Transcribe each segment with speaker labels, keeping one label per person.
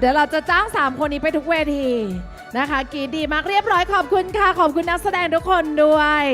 Speaker 1: เดี๋ยวเราจะจ้าง 3 คนนี้ไปทุกเวทีนะคะกรีดดีมากเรียบร้อยขอบคุณค่ะ ขอบคุณนักแสดงทุกคนด้วย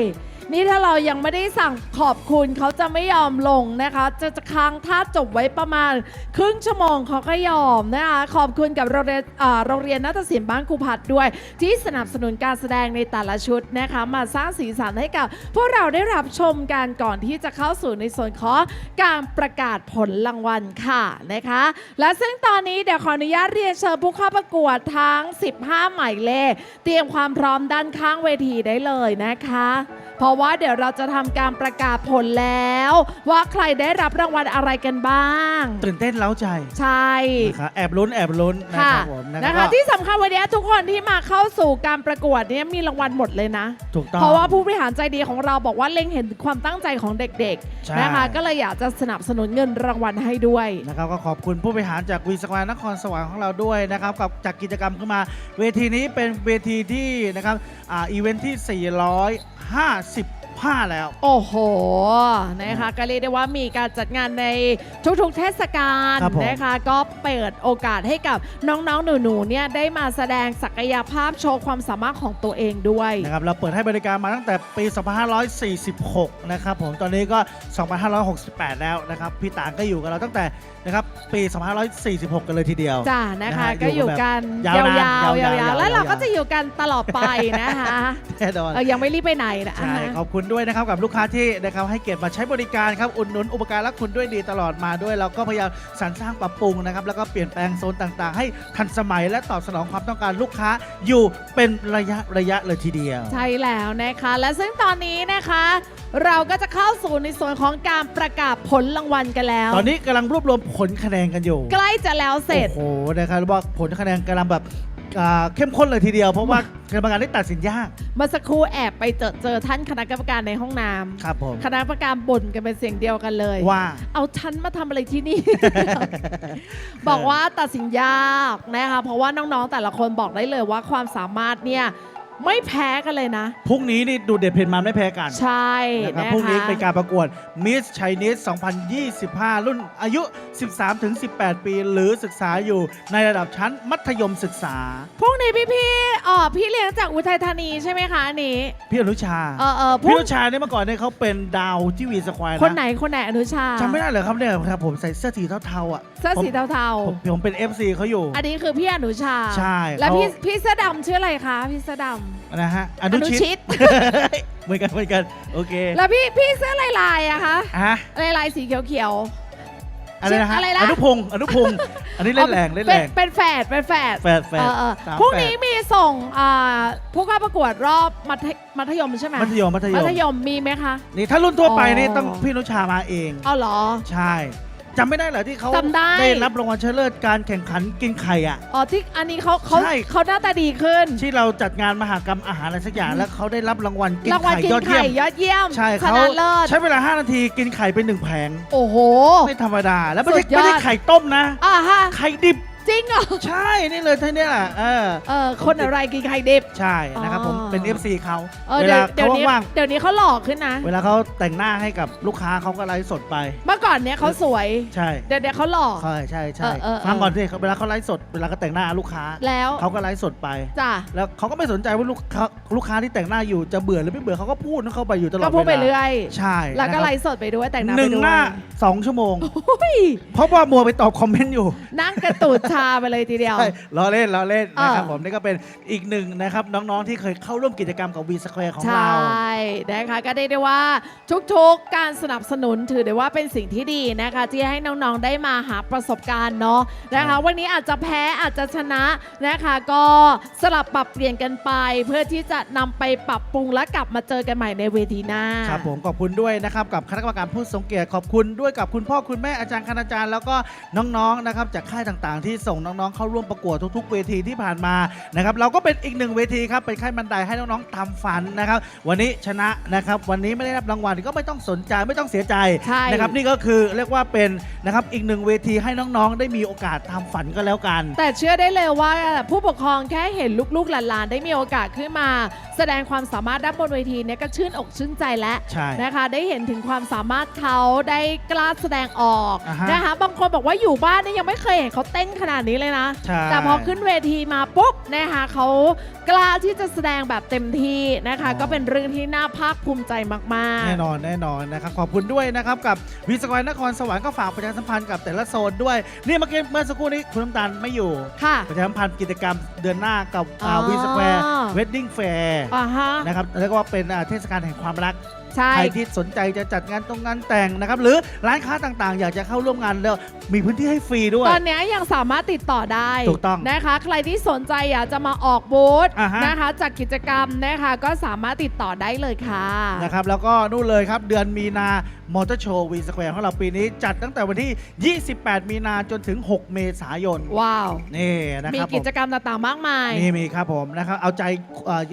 Speaker 1: นี่ถ้าเรายังไม่ได้สั่งขอบคุณเขาจะไม่ยอมลงนะคะ จะจะค้างท่าจบไว้ประมาณ ครึ่งชั่วโมงเขาก็ยอมนะคะ ขอบคุณกับโรงเรียนโรงเรียนนาฏศิลป์บ้านครูพัดด้วย ที่สนับสนุนการแสดงในแต่ละชุดนะคะ มาสร้างสีสันให้กับ พวกเราได้รับชมกันก่อนที่จะเข้าสู่ในส่วนของการประกาศผลรางวัลค่ะนะคะ และซึ่งตอนนี้เดี๋ยวขออนุญาตเรียนเชิญผู้เข้าประกวดทั้ง 15 หมายเลขเตรียมความพร้อมด้านข้างเวทีได้เลยนะคะ เพราะว่าเดี๋ยวเราจะทำการประกาศผลแล้ว ว่าใครได้รับรางวัลอะไรกันบ้าง
Speaker 2: ตื่นเต้นเล้าใจ
Speaker 1: ใช่
Speaker 2: นะครับแอบลุ้นแอบลุ้นนะ
Speaker 1: ค่ะ
Speaker 2: ครับผมนะ
Speaker 1: นะ
Speaker 2: ครั
Speaker 1: คะ
Speaker 2: บ
Speaker 1: ที่สำคัญวันนี้ทุกคนที่มาเข้าสู่การประกวดเนี้มีรางวัลหมดเลยนะ
Speaker 2: ถูกต้อง
Speaker 1: เพราะว่าผู้บริหารใจดีของเราบอกว่าเล็งเห็นความตั้งใจของเด็ก
Speaker 2: ใช่
Speaker 1: ๆนะคะก็เลยอยากจะสนับสนุนเงินรางวัลให้ด้วย
Speaker 2: นะครับก็ขอบคุณผู้บริหารจากวีสควานครสวรรค์ของเราด้วยนะครับกับจากกิจกรรมขึ้นมา เวทีนี้เป็นเวทีที่นะครับอ่าอีเวนท์ที่455แล้ว
Speaker 1: โอ้โห นะคะ ก็เรียกได้ว่ามีการจัดงานในทุกๆเทศกาล
Speaker 2: ครับผม
Speaker 1: นะคะ ก็เปิดโอกาสให้กับน้องๆ หนูๆ เนี่ยได้มาแสดงศักยภาพโชว์ความสามารถของตัวเองด้วย
Speaker 2: นะครับเราเปิดให้บริการมาตั้งแต่ปี 2546 นะครับผมตอนนี้ก็ 2568 แล้วนะครับ พี่ต่างก็อยู่กับเราตั้งแต่ นะครับปี2546 กันเลยทีเดียว
Speaker 1: จ้านะ
Speaker 2: นะคะ
Speaker 1: คะ
Speaker 2: อยู่
Speaker 1: ก็อยู่
Speaker 2: แบบ
Speaker 1: กัน
Speaker 2: ยาวยา
Speaker 1: นา
Speaker 2: น
Speaker 1: วๆ
Speaker 2: ยาวยา
Speaker 1: วๆแล้วเรา
Speaker 2: ยาวๆ
Speaker 1: ก็จะอยู่กันตลอดไปนะคะ
Speaker 2: แน่นอน
Speaker 1: เออยังไม่รีบไปไหนนะ
Speaker 2: ใช่ขอบคุณด้วยนะครับกับลูกค้าที่นะครับให้เกียรติมาใช้บริการครับอุดหนุนอุปการะคุณด้วยดีตลอดมาด้วยเราก็พยายามสรรสร้างปรับปรุงนะครับแล้วก็เปลี่ยนแปลงโซนต่างๆ ให้ทันสมัยและตอบสนองความต้องการลูกค้าอยู่เป็นระยะระยะเลยทีเดียว
Speaker 1: ใช่แล้วนะคะ และซึ่งตอนนี้นะคะ เราก็จะเข้าสู่ในส่วนของการประกาศผลรางวัลกันแล้ว
Speaker 2: ตอนนี้กำลังรวบรวมผลคะแนนกันอยู่
Speaker 1: ใกล้จะแล้วเสร็จ
Speaker 2: โอ้โหนะครับบอกผลคะแนนกำลังแบบอ่าเข้มข้นเลยทีเดียว เพราะว่ากรรมการได้ตัดสินยาก
Speaker 1: เมื่อสักครู่แอบไปเจอเจอท่านคณะกรรมการในห้องน้ำ
Speaker 2: ครับผม
Speaker 1: คณะกรรมการบ่นกันเป็นเสียงเดียวกันเลย
Speaker 2: ว่า
Speaker 1: เอาฉันมาทำอะไรที่นี่ บอกว่าตัดสินยากนะคะเพราะว่าน้องๆแต่ละคนบอกได้เลยว่าความสามารถเนี่ย ไม่แพ้กันเลยนะ
Speaker 2: พรุ่งนี้นี่ดูเด็ดเผ็ดมันไม่แพ้กัน
Speaker 1: ใช่
Speaker 2: นะครับ
Speaker 1: นะ
Speaker 2: พรุ่งนี้
Speaker 1: คะ
Speaker 2: เป็นการประกวด Miss Chinese 2025 รุ่นอายุ 13-18 ปี หรือศึกษาอยู่ในระดับชั้นมัธยมศึกษา
Speaker 1: พรุ่งนี้พี่พี่ๆอ๋อพี่เลี้ยงจากอุทัยธานีใช่ไหมคะอันนี้
Speaker 2: พี่อนุชา
Speaker 1: เออเออพ
Speaker 2: พี่
Speaker 1: รุ่
Speaker 2: องนุชาเนี่ยเมื่อก่อนเนี่ยเขาเป็นดาวที่วีสควาย
Speaker 1: คนไหนคนไหนอนุชา
Speaker 2: จำไม่ได้เหรอครับเนี่ยครับผมใส่เสื้อสีเทาๆอะ
Speaker 1: เสื้อสี
Speaker 2: ผม
Speaker 1: เทา
Speaker 2: ผมผมเป็น FC เขาอยู่
Speaker 1: ๆอันนี้คือพี่อนุชา
Speaker 2: ใช่
Speaker 1: แล้ว
Speaker 2: เขา
Speaker 1: พี่พี่เสื้อดำชื่ออะไรคะพี่เสื้อด
Speaker 2: นะฮะอำนุชิต
Speaker 1: ต
Speaker 2: เหมือนกันเหมือนกัน โอเค
Speaker 1: แล้วพี่พี่เสื้อลายลายๆอะคะ
Speaker 2: อะ
Speaker 1: ลายลายๆสีเขียวเขียว
Speaker 2: อะไรนะฮะ
Speaker 1: อะไรนะ
Speaker 2: อนุพงศ์อนุพงศ์อันนี้
Speaker 1: ๆ
Speaker 2: เล่นแรงเล่นแรง
Speaker 1: ป็เป็นแฝดเป็นแฝด
Speaker 2: แฝดแฝ
Speaker 1: เอ
Speaker 2: ด
Speaker 1: อเออ
Speaker 2: สาม
Speaker 1: พรุ่ง
Speaker 2: แฝด
Speaker 1: นี้มีส่งอ่าผู้เข้าประกวดรอบมัธยมัธยมใช่ไหม
Speaker 2: มัธยมมัธย
Speaker 1: มั
Speaker 2: ม
Speaker 1: ธยมมีไหมคะ
Speaker 2: นี่ถ้ารุ่นทั่วไปนี่
Speaker 1: อ๋อ
Speaker 2: ต้องพี่อนุชามาเอง
Speaker 1: เอาเหรอ
Speaker 2: ใช่ จำไม่ได้เหรอที่เขา
Speaker 1: จำได้
Speaker 2: รับรางวัลชนะเลิศการแข่งขันกินไข่อะ
Speaker 1: อ๋อที่อันนี้เขาเขา
Speaker 2: ใช่
Speaker 1: เขาหน้าตาดีขึ้น
Speaker 2: ที่เราจัดงานมหากรรมอาหารอะไรสักอย่างแล้วเขาได้รับรางวัลกิน
Speaker 1: รางวัล
Speaker 2: ไข่
Speaker 1: กิน
Speaker 2: ยอดเยี่
Speaker 1: ไข่
Speaker 2: ยม
Speaker 1: ยอดเยี่ยม
Speaker 2: ใช่
Speaker 1: ช
Speaker 2: เขา
Speaker 1: นะเลิศ
Speaker 2: ใช้เวลา 5 นาทีกินไข่ไปหนึ่งแผง
Speaker 1: โอ้โห
Speaker 2: ไม่ธรรมดา แล้วไม่ใช่
Speaker 1: สุดยอด
Speaker 2: ไม่ใช่ไข่ต้มนะ
Speaker 1: อ่าฮะ
Speaker 2: ไข่ดิบ
Speaker 1: จริงเหรอ
Speaker 2: ใช่นี่เลยท่านี้แหละเออ
Speaker 1: เออคนอะไรกินไข่ดิบ
Speaker 2: ใช่นะครับผม
Speaker 1: อ๋อ
Speaker 2: เป็น FC เขา
Speaker 1: เออ
Speaker 2: เว
Speaker 1: เดี๋ย
Speaker 2: ลาว
Speaker 1: เดี๋ยว
Speaker 2: เขา
Speaker 1: นี้
Speaker 2: ว่าง
Speaker 1: เดี๋ยวนี้เขาหล่อขึ้นนะ
Speaker 2: ๆเวลาเขาแต่งหน้าให้กับลูกค้าเขาก็ไลฟ์สดไป
Speaker 1: เมื่อก่อนเนี้ยเขาสวย
Speaker 2: ใช่
Speaker 1: เดี๋ยวเดี๋ยวเขาหล่อ
Speaker 2: ใช่ใช่ใช่
Speaker 1: เออเออเออ
Speaker 2: ฟังก่อนสิเวลาเขาไลฟ์สดเวลาเขาแต่งหน้าลูกค้า
Speaker 1: แล้ว
Speaker 2: เขาก็ไลฟ์สดไป
Speaker 1: จ้ะ
Speaker 2: แล้วเขาก็ไม่สนใจว่าลูกค้าลูกค้าที่แต่งหน้าอยู่จะเบื่อหรือไม่เบื่อเขาก็พูดของเขาไปอยู่ตลอด
Speaker 1: ก็พูดไป
Speaker 2: วลา
Speaker 1: เรื่อย
Speaker 2: ใช่
Speaker 1: แล้วก็
Speaker 2: นะครับ
Speaker 1: ไลฟ์สดไปด้วยแต่งหน้า
Speaker 2: ห
Speaker 1: ไป
Speaker 2: นึ่ง
Speaker 1: ด้วย
Speaker 2: หน้าสองชั่วโมง
Speaker 1: อุ้ย
Speaker 2: เพราะว่ามัวไปตอบคอมเมนต์อยู่
Speaker 1: นั่งกระตูดชาไปเลยทีเดียว
Speaker 2: ใช่ล้อเล่นล้อเล่นนะครับ
Speaker 1: เออ
Speaker 2: ผมนี่ก็เป็นอีกหนึ่งนะครับน้องๆที่เคยเข้าร่วมกิจกรรมกับวีสแควร์ของ
Speaker 1: ใช
Speaker 2: เรา่
Speaker 1: นะคะก็ได้ได้ว่าทุกๆการสนับสนุนถือได้ว่าเป็นสิ่งที่ดีนะคะ ที่ให้น้องๆได้มาหาประสบการณ์เนาะนะคะ วันนี้อาจจะแพ้อาจจะชนะนะคะ ก็สลับปรับเปลี่ยนกันไป เพื่อที่จะนำไปปรับปรุงและกลับมาเจอกันใหม่ในเวทีหน้า
Speaker 2: ครับผมขอบคุณด้วยนะครับกับคณะกรรมการผู้ทรงเกียรติขอบคุณด้วยกับคุณพ่อคุณแม่อาจารย์คณาจารย์แล้วก็น้องๆนะครับจากค่ายต่างๆที่ส่งน้องๆเข้าร่วมประกวดทุกๆ เวทีที่ผ่านมานะครับเราก็เป็นอีกหนึ่งเวทีครับเป็นค่ายบันไดให้น้องๆทำฝันนะครับวันนี้ชนะนะครับวันนี้ไม่ได้รับรางวัลก็ไม่ต้องสนใจไม่ต้องเสียใจ
Speaker 1: ใช่
Speaker 2: นะครับนี่ก็คือเรียกว่าเป็นนะครับอีกหนึ่งเวทีให้น้องๆ ได้มีโอกาสทำฝันก็แล้วกัน
Speaker 1: แต่เชื่อได้เลยว่าผู้ปกครองแค่เห็นลูกๆหลานๆได้มีโอกาสขึ้นมา แสดงความสามารถด้านบนเวทีเนี่ยก็ชื่นอกชื่นใจแล้ว
Speaker 2: ใช่
Speaker 1: นะคะ ได้เห็นถึงความสามารถเขาได้กล้าแสดงออก
Speaker 2: อ่าฮะ
Speaker 1: นะคะบางคนบอกว่าอยู่บ้านเนี่ยยังไม่เคยเห็นเขาเต้นขนาดนาดนี้เลยนะ
Speaker 2: ใช่
Speaker 1: แต่พอขึ้นเวทีมาปุ๊บนะคะเขากล้าที่จะแสดงแบบเต็มที่นะคะ
Speaker 2: อ๋อ
Speaker 1: ก็เป็นเรื่องที่น่าภาคภูมิใจมากๆ
Speaker 2: แน่นอนแน่นอนนะครับขอบคุณด้วยนะครับกับวีสควอนนครสวรรค์ก็ฝากประชาสัมพันธ์กับแต่ละโซนด้วยนี่เมื่อกี้เมื่อสักครู่นี้คุณน้ำตาลไม่อยู่
Speaker 1: ค่ะ
Speaker 2: ประชาสัมพันธ์กิจกรรมเดือนหน้ากับ
Speaker 1: อ๋อ
Speaker 2: วีสควร์เวดดิ้งแฟร์
Speaker 1: อ่าฮะ
Speaker 2: นะครับแล้วก็เป็นอ่าเทศกาลแห่งความรัก
Speaker 1: ใช่
Speaker 2: ใครที่สนใจจะจัดงานตรงงานแต่งนะครับ หรือร้านค้าต่างๆ อยากจะเข้าร่วมงานแล้วมีพื้นที่ให้ฟรีด้วย
Speaker 1: ตอนนี้ยังสามารถติดต่อได้
Speaker 2: ถูกต้อง
Speaker 1: นะคะ ใครที่สนใจอยากจะมาออกบูธ
Speaker 2: อ่าฮะ
Speaker 1: นะคะจากกิจกรรมนะคะก็สามารถติดต่อได้เลยค่ะ
Speaker 2: นะครับแล้วก็นู่นเลยครับ เดือนมีนามอเตอร์โชว์วีสแควร์ของเราปีนี้จัดตั้งแต่วันที่ 28 มีนาจนถึง 6 เมษายน
Speaker 1: ว้าว
Speaker 2: นี่นะ
Speaker 1: มี
Speaker 2: ครับผ
Speaker 1: กิ
Speaker 2: ม
Speaker 1: จกรรมต่างๆมากมาย
Speaker 2: นี่มีครับผมนะครับเอาใจเอ่อ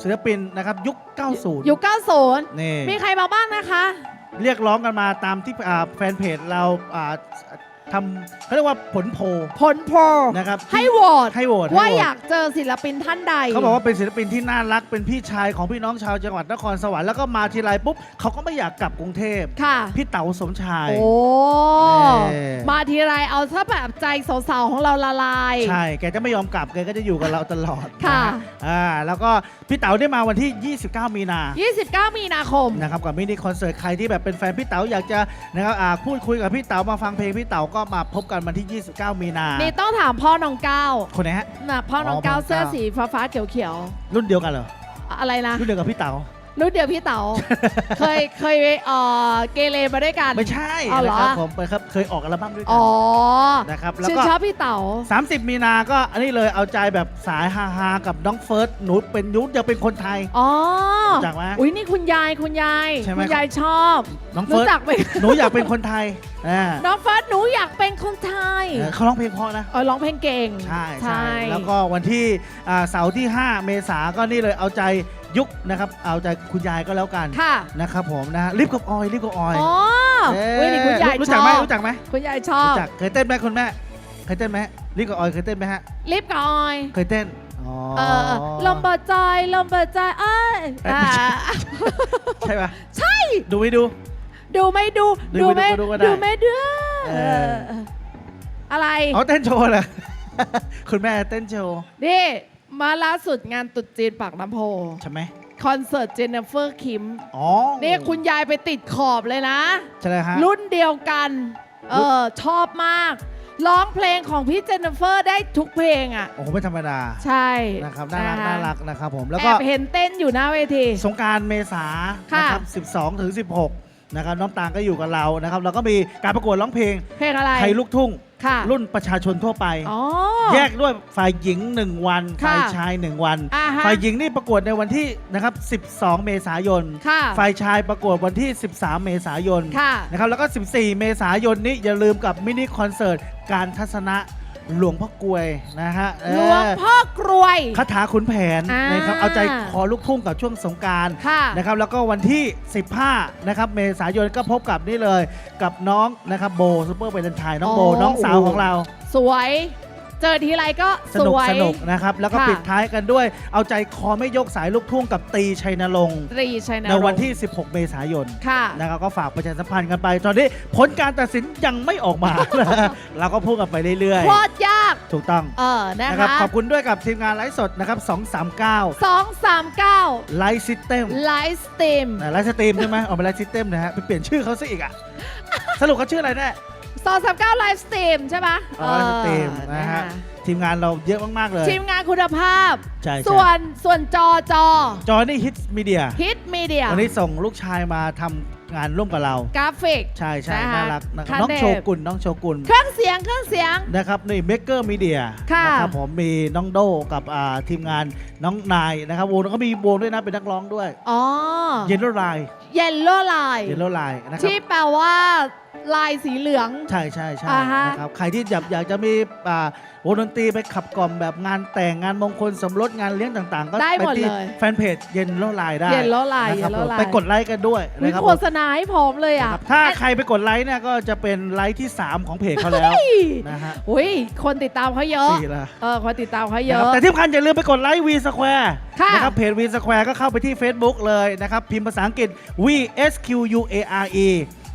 Speaker 2: ศิลปินนะครับยุค 90
Speaker 1: ยุค90
Speaker 2: นี่
Speaker 1: มีใครมาบ้างนะคะ
Speaker 2: เรียกร้องกันมาตามที่อ่าแฟนเพจเราอ่า ทำเขาเรียกว่าผลโพล
Speaker 1: ผลโพล
Speaker 2: นะครับ
Speaker 1: ให้โหวต
Speaker 2: ให้โหวตให้
Speaker 1: ว่า
Speaker 2: โหวต
Speaker 1: อยากเจอศิลปินท่านใด
Speaker 2: เขาบอกว่าเป็นศิลปินที่น่ารักเป็นพี่ชายของพี่น้องชาวจังหวัดนครสวรรค์แล้วก็มาทีไรปุ๊บเขาก็ไม่อยากกลับกรุงเทพ
Speaker 1: ค่ะ
Speaker 2: พี่เต๋าสมชาย
Speaker 1: โอ้
Speaker 2: เอ่อ
Speaker 1: มาทีไรเอาซะแบบใจสาวๆของเราละลาย
Speaker 2: ใช่ แกจะไม่ยอมกลับแกก็จะอยู่กับเราตลอด
Speaker 1: ค่ะ
Speaker 2: นฮอ่าแล้วก็พี่เต๋าได้มาวันที่ 29 มีนา
Speaker 1: 29 มีนาคม
Speaker 2: นะครับกับมินิคอนเสิร์ตใครที่แบบเป็นแฟนพี่เต๋าอยากจะนะครับอ่าพูดคุยกับพี่เต๋ามาฟังเพลงพี่เต๋าก็มาพบกันวันที่ 29 มีนา
Speaker 1: นี่ต้องถามพ่อน้องก้าว
Speaker 2: คนไหนฮะ
Speaker 1: นะพ่อน้อง
Speaker 2: อ๋อ
Speaker 1: ก้าว
Speaker 2: พ่อน้องก้าว
Speaker 1: เสื้อสีฟ้าฟ้าๆเขียว
Speaker 2: รุ่นเดียวกันเหรอ
Speaker 1: ๆอะไรนะ
Speaker 2: รุ่นเดียวกับพี่เต๋า
Speaker 1: รุ่นเดียวพี่เต๋า เคยเคยเอ่อเกเรมาด้วยกัน
Speaker 2: ไม่ใช่
Speaker 1: อ๋อเหรอ
Speaker 2: นะครับผมไปครับเคยออกอัลบั้มด้วยกั
Speaker 1: อ๋อ
Speaker 2: นะครับแล้ว
Speaker 1: ชื่น
Speaker 2: ก็
Speaker 1: ชอบพี่เต๋า
Speaker 2: 30 มีนาก็อันนี้เลยเอาใจแบบสายฮาๆกับน้องเฟิร์สหนูเป็นยุทธอยากเป็นคนไทย
Speaker 1: อ๋อ
Speaker 2: รู้จักไหม
Speaker 1: อุ้ยนี่คุณยายคุณยาย
Speaker 2: ใช่ไหม
Speaker 1: คุณยายชอบ
Speaker 2: น้องเฟิ
Speaker 1: รู้
Speaker 2: ร์ส
Speaker 1: จักไหม
Speaker 2: หนูอยากเป็นคนไทยอ่า
Speaker 1: น้องเฟิร์สหนูอยากเป็นคนไทย
Speaker 2: เออเขาร้องเพลงเพราะนะ
Speaker 1: เออร้องเพลงเก่ง
Speaker 2: ใช่ใช่แล้วก็วันที่อ่าเสาร์ที่ 5 เมษาก็นี่เลยเอาใจ ยุคนะครับ เอาใจคุณยายก็แล้วกัน
Speaker 1: ค่ะ
Speaker 2: นะครับผมนะลิฟกับออยลิฟกับออย
Speaker 1: อ๋อ
Speaker 2: เอ๊ะ
Speaker 1: อุ้ยนี่คุณยาย
Speaker 2: รู้
Speaker 1: ช
Speaker 2: จัก
Speaker 1: อ
Speaker 2: ไหม
Speaker 1: บ
Speaker 2: รู้จักไหม
Speaker 1: คุณยายชอบ
Speaker 2: รู้จักเคยเต้นไหมคุณแม่เคยเต้นไหมลิฟกับออยเคยเต้นไหมฮะ
Speaker 1: ลิฟต์กับออย
Speaker 2: เคยเต้นอ๋อ
Speaker 1: เออลมเบิดใจลมเบิดใจเอ้ย
Speaker 2: เอ้ยไม่ใช่
Speaker 1: อ่า
Speaker 2: ใช่ปะ
Speaker 1: ใช่
Speaker 2: ดูไม่ดู
Speaker 1: ดูไม่ดู
Speaker 2: ดู
Speaker 1: ดู
Speaker 2: ไม่
Speaker 1: ไม่
Speaker 2: ดูก็ได้
Speaker 1: ดูไม่ดู
Speaker 2: เออ
Speaker 1: เอออะไร
Speaker 2: อ๋อเต้นโชว์เหรอ คุณแม่เต้นโชว์
Speaker 1: นี่ มาล่าสุดงานตรุษจีนปากน้ำโพ
Speaker 2: ใช่ไหม
Speaker 1: คอนเสิร์ตเจเนฟเฟอร์คิม
Speaker 2: อ๋อ
Speaker 1: นี่คุณยายไปติดขอบเลยนะ
Speaker 2: ใช่เลยฮะ
Speaker 1: รุ่นเดียวกัน เออ ชอบมาก ร้องเพลงของพี่เจเนฟเฟอร์ได้ทุกเพลงอะ
Speaker 2: โอ้โหไม่ธรรมดา
Speaker 1: ใช่
Speaker 2: นะครับ น่ารักะ
Speaker 1: คะ
Speaker 2: น่ารักนะครับผม แล้ว
Speaker 1: แอ
Speaker 2: ก็
Speaker 1: บเห็นเต้นอยู่หน้าเวที
Speaker 2: สงกรารเมษา
Speaker 1: ค่ะ
Speaker 2: นะครับ12 ถึง 16 นะครับ น้องตาลก็อยู่กับเรา นะครับแล้วก็มีการประกวดร้องเพลง
Speaker 1: เพลงอะไร
Speaker 2: ไทยลูกทุ่ง
Speaker 1: ค่ะ
Speaker 2: รุ่นประชาชนทั่วไป
Speaker 1: อ๋อ
Speaker 2: แยกด้วยฝ่ายหญิง 1 วัน
Speaker 1: ค่ะ
Speaker 2: ฝ่ายชาย 1 วัน
Speaker 1: อ่าฮะ
Speaker 2: ฝ่ายหญิงนี่ประกวดในวันที่นะครับ12 เมษายน
Speaker 1: ค่ะ
Speaker 2: ฝ่ายชายประกวดวันที่ 13 เมษายน
Speaker 1: ค่ะ
Speaker 2: นะครับแล้วก็ 14 เมษายนนี้อย่าลืมกับมินิคอนเสิร์ตการทัศนะ หลวงพ่อกลวยนะฮะเออ
Speaker 1: หลวงพ่อกรวย
Speaker 2: คาถาขุนแผน
Speaker 1: อ่าน
Speaker 2: นะครับเอาใจคอลูกทุ่งกับช่วงสงกราร
Speaker 1: ค่ะ
Speaker 2: นะครับแล้วก็วันที่ 15 นะครับเมษายนก็พบกับนี่เลย กับน้องนะครับโบซูเปอร์เบนไทยน้องโบ
Speaker 1: อ๋อ
Speaker 2: น้องสาวของเรา
Speaker 1: สวย เจอทีไรก็
Speaker 2: ส
Speaker 1: ส
Speaker 2: นุก
Speaker 1: วย
Speaker 2: สนุกนะครับ แล้วก็
Speaker 1: ค่ะ
Speaker 2: ปิดท้ายกันด้วย เอาใจคอไม่ยกสายลูกทุ่งกับตีชัยนรงค์
Speaker 1: ตรีชัยน
Speaker 2: ใน
Speaker 1: รงค์
Speaker 2: วันที่ 16 เมษายน
Speaker 1: ค่ะ
Speaker 2: นะครับก็ฝากประชาสัมพันธ์กันไป ตอนนี้ผลการตัดสินยังไม่ออกมา เราก็พูดกันไปเรื่อย
Speaker 1: โคตรยาก
Speaker 2: ๆ ถูกต้อง
Speaker 1: เออ นะ
Speaker 2: นะครับ
Speaker 1: คะ
Speaker 2: ขอบคุณด้วยกับทีมงานไลฟ์สดนะครับ 239
Speaker 1: สองสามเก้า
Speaker 2: ไลฟ์ซิสเต็ม
Speaker 1: ไลฟ์สตรีม
Speaker 2: ไลฟ์สตรีมใช่ไหมออกมาไลฟ์ซิสเต็มนะฮะไปเปลี่ยนชื่อเขาซะอีกอะ สรุปเขาชื่ออะไรแน่
Speaker 1: สองสามเก้าไลฟ์สตรีมใช่ปะ
Speaker 2: อ๋อไลฟ์สตรีม
Speaker 1: เออ
Speaker 2: นะฮะ
Speaker 1: ค
Speaker 2: ทีมงานเราเยอะมาก ๆ เลย
Speaker 1: ทีมงานคุณภาพ
Speaker 2: ใช่ใช่
Speaker 1: ส่วนส่วนจอจอ
Speaker 2: จอนี่ฮิตมีเดีย
Speaker 1: ฮิตมีเดีย
Speaker 2: วันนี้ส่งลูกชายมาทำงานร่วมกับเรา
Speaker 1: กราฟิก
Speaker 2: ใช่ใช่
Speaker 1: นะคะ
Speaker 2: น่ารักนะครับ
Speaker 1: คัน
Speaker 2: น้อง
Speaker 1: เทพ
Speaker 2: โชกุนน้องโชกุน
Speaker 1: เครื่องเสียงเครื่องเสียง
Speaker 2: นะครับนี่เมกเกอร์มีเดีย
Speaker 1: ค่ะ
Speaker 2: นะครับผมมีน้องโดกับอ่าทีมงานน้องนายนะครับวงก็มีวงด้วยนะเป็นนักร้องด้วย
Speaker 1: อ๋อ
Speaker 2: เยลโลไล
Speaker 1: เยลโล่ไลน์
Speaker 2: เยลโลไลนะครับ
Speaker 1: ที่แปลว่า ลายสีเหลือง
Speaker 2: ใช่ใช่ใช่
Speaker 1: อ่าฮะ
Speaker 2: นะครับใครที่อยากอยากจะมีอ่าวงดนตรีไปขับกล่อมแบบงานแต่งงานมงคลสมรสงานเลี้ยงต่างๆ ก็
Speaker 1: ได้
Speaker 2: ไป
Speaker 1: หมด
Speaker 2: ที่
Speaker 1: เลย
Speaker 2: แฟนเพจเย็นโลไลน์ได้
Speaker 1: Yellow Line
Speaker 2: นะครับ
Speaker 1: Yellow
Speaker 2: ผม
Speaker 1: Line
Speaker 2: ไปกดไลค์กันด้วย
Speaker 1: วิ
Speaker 2: นะครับ
Speaker 1: โฆ
Speaker 2: ผม
Speaker 1: ษณาให้พร้อมเลยอะ
Speaker 2: นะครับถ้าใครไปกดไลค์เนี่ยก็จะเป็นไลค์ที่ 3 ของเพจเขาแล้ว
Speaker 1: เฮ้ย
Speaker 2: นะฮะ
Speaker 1: อุ้ยคนติดตามเขาเยอะ
Speaker 2: สี่ละ
Speaker 1: เออคนติดตามเขาเย
Speaker 2: นะค
Speaker 1: อะ
Speaker 2: รับแต่ที่สำคัญอย่าลืมไปกดไลค์ V Square
Speaker 1: ค่ะ
Speaker 2: นะครับเพจ V Square ก็เข้าไปที่ Facebook เลยนะครับ พิมพ์ภาษาอังกฤษ V S Q U A R E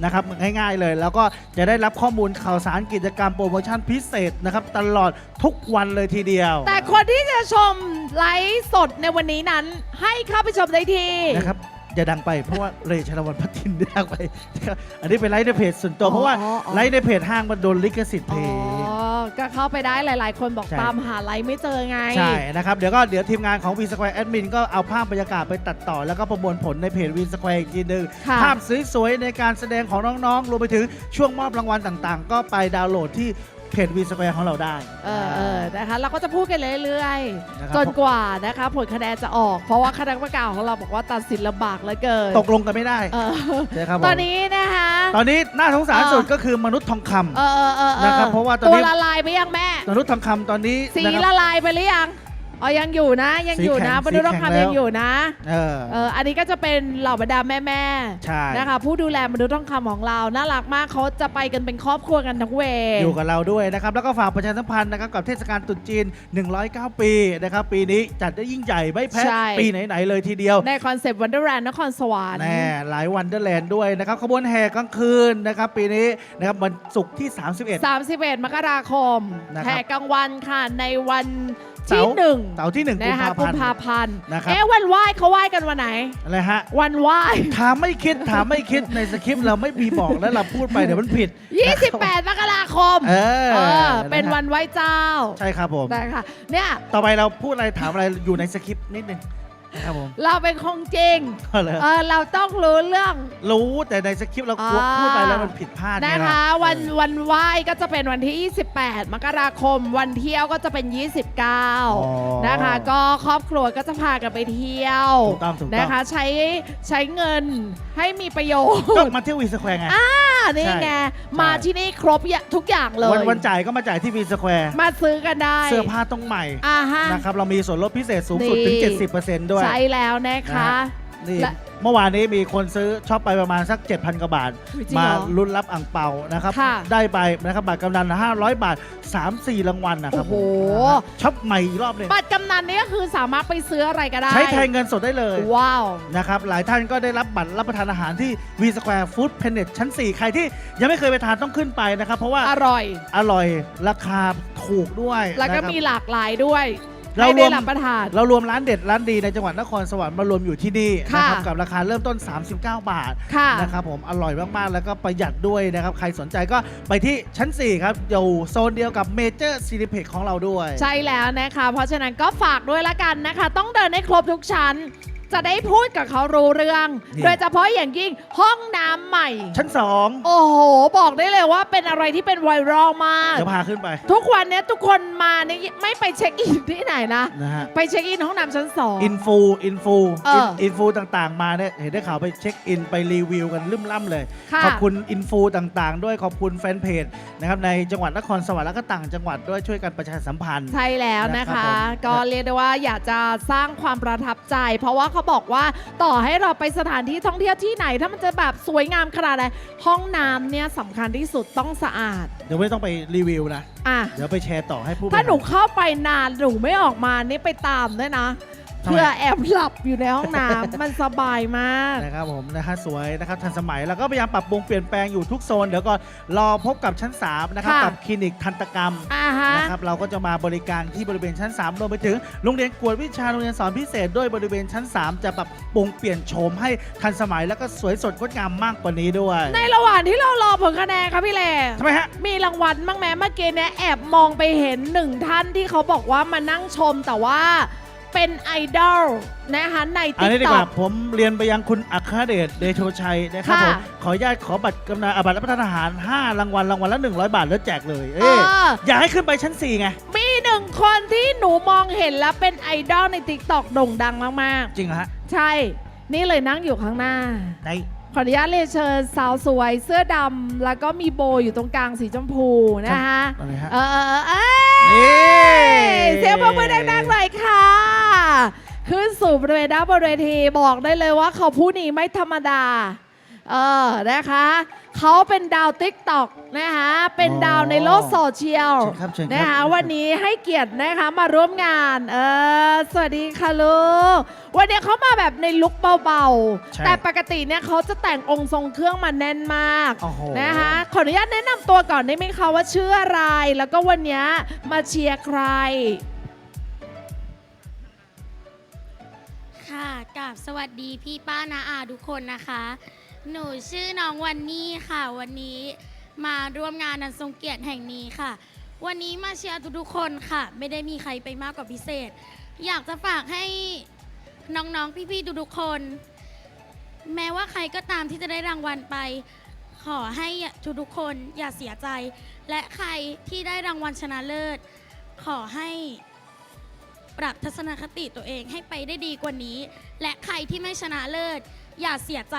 Speaker 2: นะครับง่ายๆเลย แล้วก็จะได้รับข้อมูลข่าวสารกิจกรรมโปรโมชั่นพิเศษนะครับตลอดทุกวันเลยทีเดียว
Speaker 1: แต่คนที่จะชมไลฟ์สดในวันนี้นั้น ให้เข้าไปชมได้ที่
Speaker 2: นะครับ อย่าดังไปเพราะว่าเรชนวันพัทินดังไปนะครับอันนี้เป็นไลฟ์ในเพจส่วนตัว
Speaker 1: อ๋อ
Speaker 2: เพราะว่า
Speaker 1: อ๋ออ๋อ
Speaker 2: ไลฟ์ในเพจห้างมันโดนลิขสิทธิ์เพ
Speaker 1: อ๋อ
Speaker 2: จ
Speaker 1: ก็เข้าไปได้หลาย ๆ คนบอก
Speaker 2: ใช่
Speaker 1: ตามหาไลฟ์ไม่เจอไง
Speaker 2: ใช่นะครับ เดี๋ยวก็เดี๋ยวทีมงานของ V Square Admin ก็เอาภาพบรรยากาศไปตัดต่อ แล้วก็ประมวลผลในเพจ V Square อีกทีหนึ่ง
Speaker 1: ค่ะ
Speaker 2: ภาพสวยๆในการแสดงของน้องๆ รวมไปถึงช่วงมอบรางวัลต่างๆ ก็ไปดาวน์โหลดที่ เพจ V Square ของเราได้
Speaker 1: เออเออนะคะเราก็จะพูดกันเรื่อย
Speaker 2: นะครับ
Speaker 1: ๆ จนกว่านะคะ ผลคะแนนจะออก เพราะว่าคณะกรรมการของเราบอกว่าตัดสินลำบากเหลือเกิน
Speaker 2: ตกลงกันไม่ได้
Speaker 1: เออ
Speaker 2: ใช่ครับผม
Speaker 1: ตอนนี้นะคะ
Speaker 2: ตอนนี้น่าสงสาร
Speaker 1: เออ
Speaker 2: สุดก็คือมนุษย์ทองคำ
Speaker 1: เออเออเออออ
Speaker 2: นะครับเพราะว่าตอน
Speaker 1: ตัว
Speaker 2: นี้
Speaker 1: ละลายไปยังแม่
Speaker 2: มนุษย์ทองคำตอนนี้
Speaker 1: สี
Speaker 2: นะครับ
Speaker 1: ละลายไปหรือยัง อ๋อยังอยู่นะยังอยู่นะ
Speaker 2: สีแข็ง
Speaker 1: บรรลุต้อง
Speaker 2: สีแข็งแล้ว
Speaker 1: คำยังอยู่นะ
Speaker 2: เออ
Speaker 1: เอออันนี้ก็จะเป็นเหล่าบรรดาแม่แม่ๆ
Speaker 2: ใช่
Speaker 1: นะคะผู้ดูแลมนุษย์ทองคำของเราน่ารักมากเขาจะไปกันเป็นครอบครัวกันทั้งเวย์
Speaker 2: อยู่กับเราด้วยนะครับ แล้วก็ฝากประชาสัมพันธ์นะครับกับเทศกาลตรุษจีน 109 ปีนะครับ ปีนี้จัดได้ยิ่งใหญ่ไม่แพ้
Speaker 1: ใช่
Speaker 2: ปีไหน ๆ เลยทีเดียว
Speaker 1: ในคอนเซปต์วันเดอร์แลนด์นครสวรรค์
Speaker 2: แน่หลายวันเดอร์แลนด์ด้วยนะครับ ขบวนแห่กลางคืนนะครับ ปีนี้นะครับวันศุกร์ที่ 31
Speaker 1: 31 มกราคม
Speaker 2: นะครับ
Speaker 1: แห่กลางวันค่ะ ในวัน
Speaker 2: เสา
Speaker 1: ที่
Speaker 2: ร์
Speaker 1: หนึ่ง
Speaker 2: เสาร์ที่1กุม
Speaker 1: นะคะ
Speaker 2: ภา
Speaker 1: กุ
Speaker 2: พั
Speaker 1: ม
Speaker 2: นธ์
Speaker 1: ภาพันธ์
Speaker 2: นะครับ
Speaker 1: เอ๊ะวันไหว้เขาไหว้กันวันไหน
Speaker 2: อะไรฮะ
Speaker 1: วันไหว้
Speaker 2: ถามไม่คิดถามไม่คิดในสคริปต์เราไม่มีบอกแล้วเราพูดไปเดี๋ยวมันผิด
Speaker 1: 28มกราคม
Speaker 2: เออ
Speaker 1: เออเป็นวันไหว้เจ้า
Speaker 2: ใช่ครับผม
Speaker 1: นะคะเนี่ย
Speaker 2: ต่อไปเราพูดอะไรถามอะไรอยู่ในสคริปต์นิดนึงนะ ครับผม
Speaker 1: เราเป็นคงจริง
Speaker 2: เอาเลย
Speaker 1: เออเราต้องรู้เรื่อง
Speaker 2: รู้แต่ในสคริปต์เรากลัว
Speaker 1: อ่า
Speaker 2: พูดไปแล้วมันผิดพลาดไง
Speaker 1: นะ
Speaker 2: ล่
Speaker 1: คะวัน
Speaker 2: เออ
Speaker 1: วันไหว้ก็จะเป็นวันที่ 28 มกราคม วันเที่ยวก็จะเป็น 29 นะคะ ก็ครอบครัวก็จะพากันไปเที่ยว
Speaker 2: ถูกต้องถูกต้อง
Speaker 1: นะคะใช้ใช้เงินให้มีประโยช
Speaker 2: ก็
Speaker 1: น์
Speaker 2: มาเที่ยววีสแควร์ไง
Speaker 1: อ่านี่ไง มาที่นี่ครบอย่าทุกอย่างเลย
Speaker 2: วันวันจ่ายก็มาจ่ายที่วีสแควร์
Speaker 1: มาซื้อกันได้
Speaker 2: เสื้อผ้าต้องใหม่
Speaker 1: อ่าฮะ
Speaker 2: นะครับ เรามีส่วนลดพิเศษสูงสุดถึง
Speaker 1: นี่
Speaker 2: 70%ด้วย
Speaker 1: ใช่แล้วนะคะ
Speaker 2: นี่
Speaker 1: และ
Speaker 2: เมื่อวานนี้มีคนซื้อช็อปไปประมาณสัก 7,000 กว่าบาท
Speaker 1: จริง
Speaker 2: มา
Speaker 1: เหรอ
Speaker 2: ลุ้นรับอ่างเปานะครับ
Speaker 1: ค่ะ
Speaker 2: ได้ไปนะครับบัตรกำนัน 500 บาท 3-4 รางวัลนะครับ
Speaker 1: โอ้โห
Speaker 2: ผมช็อปใหม่อีกรอบหนึง
Speaker 1: บัตรกำนันนี่ก็คือสามารถไปซื้ออะไรก็ได้
Speaker 2: ใช้แทนเงินสดได้เลย
Speaker 1: ว้าว
Speaker 2: นะครับหลายท่านก็ได้รับบัตรรับประทานอาหารที่ V Square Food Planet ชั้น 4 ใครที่ยังไม่เคยไปทานต้องขึ้นไปนะครับ เพราะว่า
Speaker 1: อร่อย
Speaker 2: อร่อยราคาถูกด้วย
Speaker 1: แล้วก็
Speaker 2: นะครับ
Speaker 1: มีหลากหลายด้วย
Speaker 2: เรา
Speaker 1: ให้
Speaker 2: ร
Speaker 1: ได้
Speaker 2: วม
Speaker 1: รับประทาน
Speaker 2: เรารวมร้านเด็ดร้านดีในจังหวัดนครสวรรค์มารวมอยู่ที่นี่
Speaker 1: ค่ะ
Speaker 2: นะครับกับราคาเริ่มต้น 39 บาท
Speaker 1: ค่ะ
Speaker 2: นะครับผมอร่อยมากๆ แล้วก็ประหยัดด้วยนะครับ ใครสนใจก็ไปที่ชั้น 4 ครับ อยู่โซนเดียวกับเมเจอร์ซีนิเพกของเราด้วย
Speaker 1: ใช่แล้วนะคะ เพราะฉะนั้นก็ฝากด้วยละกันนะคะ ต้องเดินให้ครบทุกชั้น จะได้พูดกับเขารู้เรื่อง
Speaker 2: นี่
Speaker 1: โดยเฉพาะอย่างยิ่งห้องน้ำใหม่
Speaker 2: ชั้น
Speaker 1: โอ้โห บอกได้เลยว่าเป็นอะไรที่เป็นไวรัลมาก
Speaker 2: 2เดี๋ยวพาขึ้นไป
Speaker 1: ทุกวันเนี้ยทุกคนมาเนี่ยไม่ไปเช็คอินที่ไหนนะ
Speaker 2: นะฮะ
Speaker 1: ไปเช็คอินห้องน้ำชั้นสอง
Speaker 2: อินฟู อินฟู
Speaker 1: เออ
Speaker 2: อินฟูต่างๆ มาเนี่ย เห็นได้ข่าวไปเช็คอินไปรีวิวกันลืมล่ำเลย
Speaker 1: ค่ะ
Speaker 2: ขอบคุณอินฟูต่างๆ ด้วย ขอบคุณแฟนเพจนะครับในจังหวัดนครสวรรค์แล้วก็ต่างจังหวัดด้วยช่วยกันประชาสัมพันธ์
Speaker 1: ใช่แล้วนะ
Speaker 2: นะครั
Speaker 1: คะ
Speaker 2: บผม
Speaker 1: ก็เรียกได้ว่าอยากจะสร้างความประทับใจ เพราะว่าเขาบอกว่าต่อให้เราไปสถานที่ท่องเที่ยวที่ไหน ถ้ามันจะแบบสวยงามขนาดไหนห้องน้ำเนี่ยสำคัญที่สุดต้องสะอาด
Speaker 2: เดี๋ยวไม่ต้องไปรีวิวนะ
Speaker 1: อะ
Speaker 2: เดี๋ยวไปแชร์ต่อให้ผู้บริ
Speaker 1: ถ้าหนู
Speaker 2: ร
Speaker 1: เข้าไปนานหนูไม่ออกมานี่ไปตามด้วยนะ
Speaker 2: ทำไม
Speaker 1: เพื่อแอบหลับอยู่ในห้องน้ำมันสบายมาก
Speaker 2: นะครับผมนะฮะสวยนะครับทันสมัยแล้วก็พยายามปรับปรุงเปลี่ยนแปลงอยู่ทุกโซนเดี๋ยวก็รอพบกับชั้น3นะครับ
Speaker 1: ค่ะ
Speaker 2: กับคลินิกทันตกรรม
Speaker 1: อ่าฮะ
Speaker 2: นะครับเราก็จะมาบริการที่บริเวณชั้น 3 รวมไปถึงโรงเรียนกวดวิชาโรงเรียนสอนพิเศษด้วยบริเวณชั้น 3 จะปรับปรุงเปลี่ยนโฉมให้ทันสมัยแล้วก็สวยสดงดงามมากกว่านี้ด้วย
Speaker 1: ในระหว่างที่เรารอผลคะแนนครับพี่เล
Speaker 2: ทำไมฮะ
Speaker 1: มีรางวัลบ้างไหมเมื่อกี้เนี่ยแอบมองไปเห็นหนึ่งท่านที่เขาบอกว่ามานั่งชมแต่ว่า เป็นไอดอลนะคะใน
Speaker 2: อัน
Speaker 1: ติ๊
Speaker 2: นี้
Speaker 1: ก
Speaker 2: ดี
Speaker 1: ต็
Speaker 2: ก
Speaker 1: อ
Speaker 2: ว่า ก ผมเรียนไปยังคุณอัครเดชเดโชชัยนะครับ
Speaker 1: ค่ะ
Speaker 2: ผมขออนุญาตขอบัตรกำนันอะบัตรรับประทานอาหาร 5 รางวัลรางวัลละ 100 บาทแล้วแจกเลย
Speaker 1: เอ
Speaker 2: เอ๊ะ
Speaker 1: อ
Speaker 2: อยากให้ขึ้นไปชั้น 4 ไง
Speaker 1: มีหนึ่งคนที่หนูมองเห็นแล้วเป็นไอดอลในติ๊กต็อกโด่งดังมาก
Speaker 2: จริงเหรอฮะ
Speaker 1: ๆ ใช่ นี่เลยนั่งอยู่ข้างหน้า
Speaker 2: ใน
Speaker 1: ขออนุญาตเรียนเชิญสาวสวยเสื้อดำแล้วก็มีโบอยู่ตรงกลางสีชมพูนะคะ
Speaker 2: อะไรฮะ
Speaker 1: เออเออเออเอ้ย
Speaker 2: นี่
Speaker 1: เสียงปรบมือดังๆหน่อยค่ะ ขึ้นสู่บริเวณด้านบนเวทีบอกได้เลยว่าเขาผู้นี้ไม่ธรรมดา เออนะคะเขาเป็นดาวติ๊กต็อกนะคะเป็นดาวในโลกโซเชียล
Speaker 2: เชิญครับเชิญครับ
Speaker 1: นะคะวันนี้ให้เกียรตินะคะมาร่วมงานเออสวัสดีค่ะลูกวันนี้เขามาแบบในลุคเบา
Speaker 2: ใช่
Speaker 1: ๆ แต่ปกติเนี่ยเขาจะแต่งองค์ทรงเครื่องมาแน่นมาก
Speaker 2: โอ้โห
Speaker 3: ค่ะกับสวัสดีพี่ป้านาอาทุกคนนะคะ หนูชื่อน้องวันนี้ค่ะ วันนี้มาร่วมงานนันทรงเกียรติแห่งนี้ค่ะ วันนี้มาเชียร์ทุกๆคนค่ะ ไม่ได้มีใครไปมากกว่าพิเศษ อยากจะฝากให้น้องๆพี่ๆทุกๆคน แม้ว่าใครก็ตามที่จะได้รางวัลไป ขอให้ทุกๆคนอย่าเสียใจ และใครที่ได้รางวัลชนะเลิศ ขอให้ปรับทัศนคติตัวเองให้ไปได้ดีกว่านี้ และใครที่ไม่ชนะเลิศ อย่าเสียใจ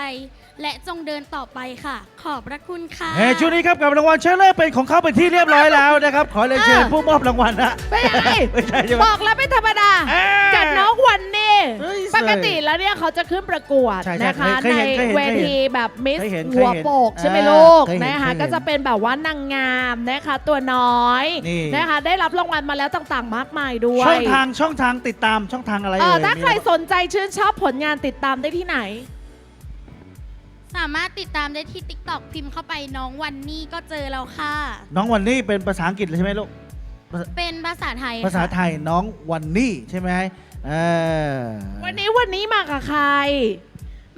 Speaker 3: และจงเดินต่อไปค่ะ ขอบพระคุณค่ะ
Speaker 2: เฮ้ช่วงนี้ครับกับรางวัลเชลเลอร์เป็นของเขาเป็นที่เรียบร้อยแล้วนะครับ ขอเลยนเชิญ
Speaker 1: อะ
Speaker 2: ผู้มอบรางวัลนะ
Speaker 1: ไม่ใช่
Speaker 2: ไม่ใช่ใช่ไหม
Speaker 1: บอกแล้วไม่ธรรมดา
Speaker 2: เอ้ย
Speaker 1: กับน้องวันนี้
Speaker 2: เฮ้ย
Speaker 1: ปกติแล้วเนี่ยเขาจะขึ้นประกวด
Speaker 2: ใช่ใช่
Speaker 1: นะคะ
Speaker 2: เคย
Speaker 1: ใน
Speaker 2: เห็นเคยเห็น
Speaker 1: เวทีแบบมิส
Speaker 2: เคยเห็น
Speaker 1: หัว
Speaker 2: เคยเห็น
Speaker 1: โปกใช่ไหม
Speaker 2: อ่า
Speaker 1: ลูก
Speaker 2: เคยเห็น
Speaker 1: นะคะ
Speaker 2: เคยเห็น
Speaker 1: ก็จะเป็นแบบว่านางงามนะคะตัวน้อย
Speaker 2: นี่
Speaker 1: นะคะ ได้รับรางวัลมาแล้วต่างๆ มากมายด้วย
Speaker 2: ช่องทางช่องทางติดตามช่องทางอะไร
Speaker 1: เออ
Speaker 2: เอ่ย
Speaker 1: ถ้า
Speaker 2: มี
Speaker 1: ใคร
Speaker 2: ไหม
Speaker 1: สนใจชื่นชอบผลงานติดตามได้ที่ไหน
Speaker 3: สามารถติดตามได้ที่ TikTok พิมพ์เข้าไปน้องวันนี้ก็เจอแล้วค่ะ
Speaker 2: น้องวันนี้เป็นภาษาอังกฤษเลยใช่ไหมลูก
Speaker 3: เป็นภาษาไทย
Speaker 2: ภาษา
Speaker 3: ค่ะ
Speaker 2: ไทยน้องวันนี้ใช่ไหมเออ
Speaker 1: วันนี้วันนี้มากับใคร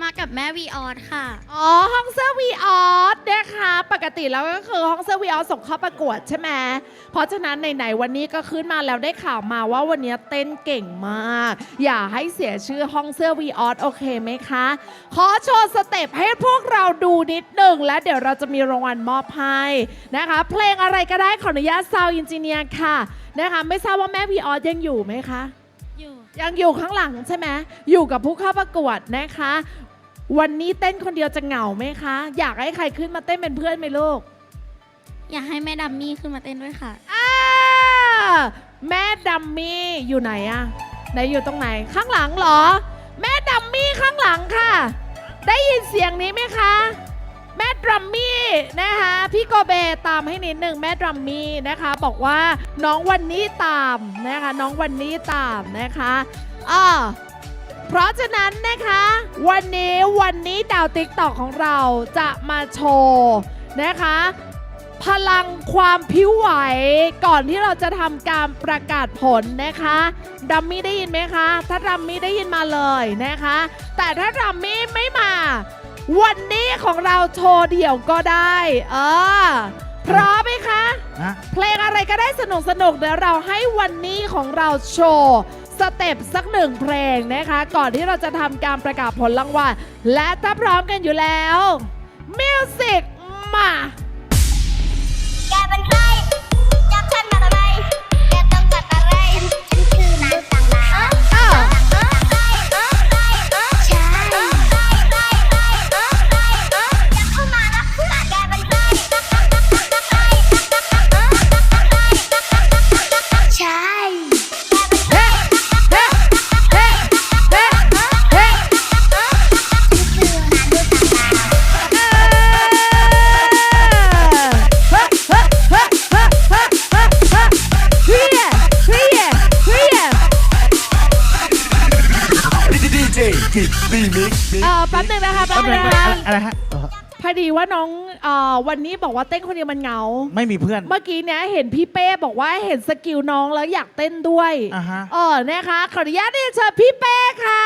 Speaker 3: มากับแม่วีออสค่ะ
Speaker 1: อ๋อ ห้องเสื้อวีออสนะคะ ปกติแล้วก็คือห้องเสื้อวีออสส่งเข้าประกวดใช่ไหมเพราะฉะนั้นไหนๆวันนี้ก็ขึ้นมาแล้วได้ข่าวมาว่าวันนี้เต้นเก่งมาก อย่าให้เสียชื่อห้องเสื้อวีออสโอเคไหมคะ ขอโชว์สเต็ปให้พวกเราดูนิดหนึ่งแล้วเดี๋ยวเราจะมีรางวัลมอบให้นะคะ เพลงอะไรก็ได้ขออนุญาตซาวอินจิเนียร์ค่ะนะคะไม่ทราบว่าแม่วีออสยังอยู่ไหมคะ
Speaker 3: อยู่
Speaker 1: ยังอยู่ข้างหลังใช่ไหมอยู่กับผู้เข้าประกวดนะคะ วันนี้เต้นคนเดียวจะเหงาไหมคะ อยากให้ใครขึ้นมาเต้นเป็นเพื่อนไหมลูก
Speaker 3: อยากให้แม่ดัมมี่ขึ้นมาเต้นด้วยค่ะ
Speaker 1: อ่าแม่ดัมมี่อยู่ไหนอะไหนอยู่ตรงไหน ข้างหลังเหรอ แม่ดัมมี่ข้างหลังค่ะ ได้ยินเสียงนี้ไหมคะ แม่ดัมมี่นะคะพี่โกเบตามให้นิดหนึ่งแม่ดัมมี่นะคะ บอกว่าน้องวันนี้ตามนะคะ น้องวันนี้ตามนะคะอ่า เพราะฉะนั้นนะคะ วันนี้วันนี้ดาวติ๊กตอกของเราจะมาโชว์นะคะ พลังความผิวไหวก่อนที่เราจะทำการประกาศผลนะคะดัมมี่ได้ยินไหมคะ ถ้าดัมมี่ได้ยินมาเลยนะคะ แต่ถ้าดัมมี่ไม่มา วันนี้ของเราโชว์เดี่ยวก็ได้ เออพร้อมไหมคะ
Speaker 2: นะ
Speaker 1: เพลงอะไรก็ได้สนุกสนุกๆเดี๋ยวเราให้วันนี้ของเราโชว์ สเต็ปสักหนึ่งเพลงนะคะ ก่อนที่เราจะทำการประกาศผลรางวัลและถ้าพร้อมกันอยู่แล้วมิวสิกมา
Speaker 4: วันนี้
Speaker 1: บ
Speaker 2: อ
Speaker 1: กว่าเต้นคนเดียวมันเหงา
Speaker 2: ไม่มีเพื่อน
Speaker 1: เมื่อกี้เนี้ยเห็นพี่เป้บอกว่าเห็นสกิลน้องแล้วอยากเต้นด้วย
Speaker 2: อ่าฮะ
Speaker 1: เออนะคะขออนุญาตเรียนเชิญพี่เป้ค่ะ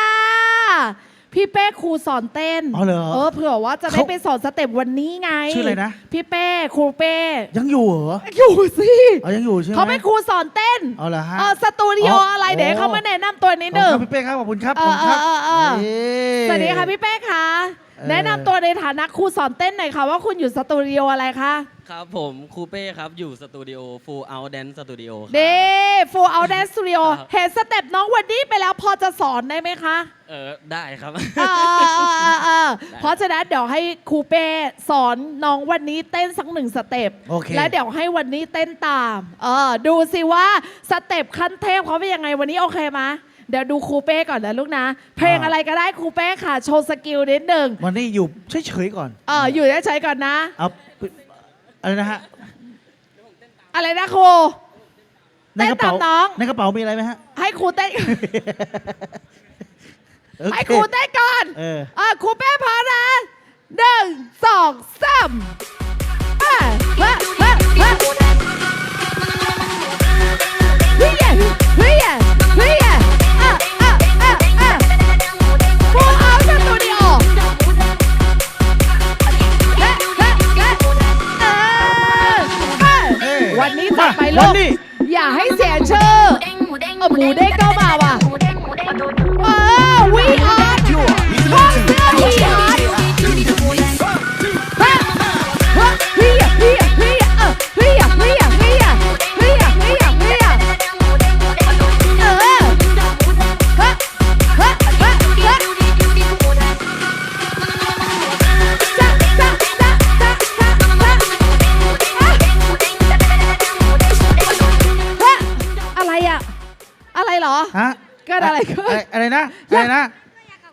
Speaker 1: พี่เป้ครูสอนเต้น
Speaker 2: อ๋อเหรอ
Speaker 1: เออเผื่อว่าจะได้
Speaker 2: เขา
Speaker 1: ไปสอนสเต็ปวันนี้ไง
Speaker 2: ชื่ออะไรนะ
Speaker 1: พี่เป้ครูเป้
Speaker 2: ยังอยู่เหรอ
Speaker 1: อยู่สิ
Speaker 2: เอายังอยู่ใช่ไหม
Speaker 1: เขาเป็นครูสอนเต้น
Speaker 2: เอาเหรอฮะ
Speaker 1: เออสตูดิโอ
Speaker 2: อ๋ออ
Speaker 1: อะไรเดี๋ยวให้เขามาแนะนำตัวนิด
Speaker 2: ขอบ
Speaker 1: นึง
Speaker 2: คุณครับพี่เป้ครับขอบคุณครับ
Speaker 1: เอ
Speaker 2: ขอ
Speaker 1: อบ
Speaker 2: คุณครับ
Speaker 1: เออเออเออ
Speaker 2: เอ้ย
Speaker 1: สวัสดีค่ะพี่เป้ค่ะ
Speaker 2: เออ
Speaker 1: แนะนำตัวในฐานะครูสอนเต้นหน่อยค่ะ ว่าคุณอยู่สตูดิโออะไรคะ
Speaker 5: ครับผมครูเป้ครับอยู่สตูดิโอ Full Out Dance Studio ครับ
Speaker 1: เด้ฟูเอาแดนสตูดิโอ
Speaker 5: ครับ
Speaker 1: เห็นสเต็ปน้องวันนี้ไปแล้วพอจะสอนได้ไหมคะ
Speaker 5: เออได้ครับ
Speaker 1: เออเออเออเออเพราะฉะนั้นเดี๋ยวให้ครูเป้สอนน้องวันนี้เต้นสักหนึ่งสเต็ป
Speaker 2: โอเค
Speaker 1: แล้วเดี๋ยวให้วันนี้เต้นตามเออดูสิว่าสเต็ปขั้นเทพเขาเป็นยังไงวันนี้โอเคไหม เดี๋ยวดูครูเป้ก่อนนะลูกนะ เพลงอะไรก็ได้ครูเป้ค่ะ โชว์สกิลนิดหนึ่ง
Speaker 2: วันนี้อยู่เฉยๆก่อน
Speaker 1: เอออยู่เฉยๆก่อนนะ
Speaker 2: เอาอะไรนะฮะ
Speaker 1: อะไรนะครู
Speaker 2: ในกระเป๋า
Speaker 1: น้อง
Speaker 2: ในกระเป๋ามีอะไรไหมฮะ
Speaker 1: ให้ครูเต้นให้ครูเต้นก่อน
Speaker 2: เออ
Speaker 1: อ่ครูเป้พร้อมนะหนึ่งสองสามเฮ้เฮ้ับหมูเด้ง รอ ฮะเกิดอะไรขึ้นะ
Speaker 2: อะไรนะ อะไรนะ